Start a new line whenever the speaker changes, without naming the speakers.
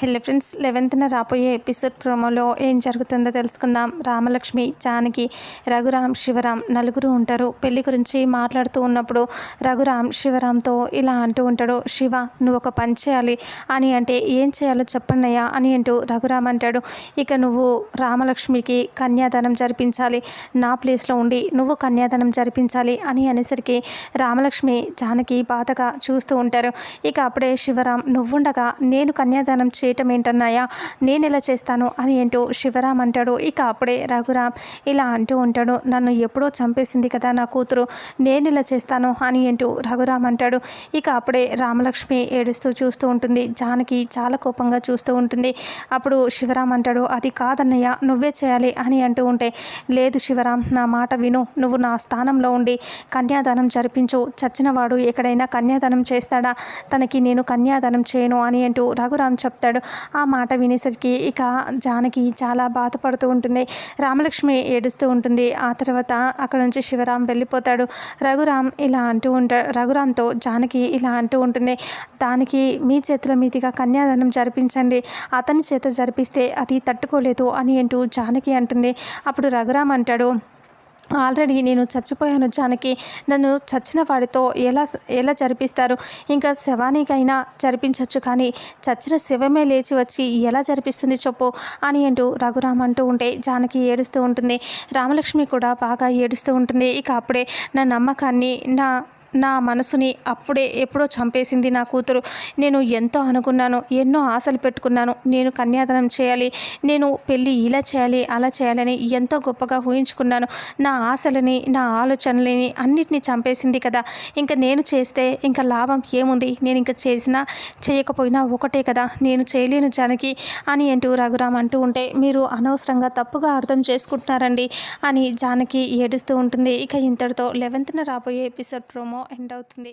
Hello friends లెవెన్త్న రాబోయే episode ప్రోమోలో ఏం జరుగుతుందో తెలుసుకుందాం. రామలక్ష్మి జానకి రఘురామ్ శివరామ్ నలుగురు ఉంటారు. పెళ్ళి గురించి మాట్లాడుతూ ఉన్నప్పుడు రఘురామ్ శివరాంతో ఇలా అంటూ ఉంటాడు శివ నువ్వు ఒక పని చేయాలి. అని అంటే ఏం చేయాలో చెప్పన్నయ్యా అని అంటూ రఘురామ్ అంటాడు. ఇక నువ్వు రామలక్ష్మికి కన్యాదానం జరిపించాలి. నా ప్లేస్లో ఉండి నువ్వు కన్యాదానం జరిపించాలి అని అనేసరికి రామలక్ష్మి జానకి బాధగా చూస్తూ ఉంటారు. ఇక అప్పుడే శివరామ్ నువ్వుండగా నేను కన్యాదానం చే చేయటం ఏంటన్నాయా? నేను ఇలా చేస్తాను? అని ఏంటో శివరామ్ అంటాడు. ఇక అప్పుడే రఘురామ్ ఇలా అంటూ ఉంటాడు. నన్ను ఎప్పుడో చంపేసింది కదా నా కూతురు. నేను ఇలా చేస్తాను? అని ఏంటో రఘురామ్ అంటాడు. ఇక అప్పుడే రామలక్ష్మి ఏడుస్తూ చూస్తూ ఉంటుంది. జానకి చాలా కోపంగా చూస్తూ ఉంటుంది. అప్పుడు శివరామ్ అంటాడు అది కాదన్నయ్య. నువ్వే చేయాలి అని అంటూ ఉంటే లేదు శివరామ్. నా మాట విను. నువ్వు నా స్థానంలో ఉండి కన్యాదానం జరిపించు. చచ్చినవాడు ఎక్కడైనా కన్యాదానం చేస్తాడా? తనకి నేను కన్యాదానం చేయను అని అంటూ రఘురామ్ చెప్తాడు. ఆ మాట వినేసరికి ఇక జానకి చాలా బాధపడుతూ ఉంటుంది. రామలక్ష్మి ఏడుస్తూ ఉంటుంది. ఆ తర్వాత అక్కడ నుంచి శివరాం వెళ్ళిపోతాడు. రఘురామ్ ఇలా అంటూ ఉంటాడు రఘురాంతో జానకి ఇలా అంటూ ఉంటుంది. దానికి మీ చేతుల మీదుగా కన్యాదానం జరిపించండి. అతని చేత జరిపిస్తే అది తట్టుకోలేదు అని అంటూ జానకి అంటుంది. అప్పుడు రఘురామ్ అంటాడు ఆల్రెడీ నేను చచ్చిపోయాను. జానకి నన్ను చచ్చిన వాడితో ఎలా ఎలా జరిపిస్తారు? ఇంకా శవానికైనా జరిపించవచ్చు కానీ చచ్చిన శవమే లేచి వచ్చి ఎలా జరిపిస్తుంది చెప్పు అని అంటూ రఘురామ్ అంటూ ఉంటే జానకి ఏడుస్తూ ఉంటుంది. రామలక్ష్మి కూడా బాగా ఏడుస్తూ ఉంటుంది. ఇక అప్పుడే నా నమ్మకాన్ని నా నా మనసుని అప్పుడే ఎప్పుడో చంపేసింది నా కూతురు. నేను ఎంతో అనుకున్నాను ఎన్నో ఆశలు పెట్టుకున్నాను. నేను కన్యాదానం చేయాలి నేను పెళ్ళి ఇలా చేయాలి అలా చేయాలని ఎంతో గొప్పగా ఊహించుకున్నాను. నా ఆశలని నా ఆలోచనలని అన్నిటినీ చంపేసింది కదా. ఇంకా నేను చేస్తే ఇంకా లాభం ఏముంది? నేను ఇంకా చేసినా చేయకపోయినా ఒకటే కదా. నేను చేయలేను జానకి అని అంటూ రఘురామ్ అంటూ ఉంటే మీరు అనవసరంగా తప్పుగా అర్థం చేసుకుంటున్నారండి అని జానకి ఏడుస్తూ ఉంటుంది. ఇక ఇంతటితో లెవెన్త్న రాబోయే ఎపిసోడ్ ప్రోమో ఎండ్ అవుతుంది.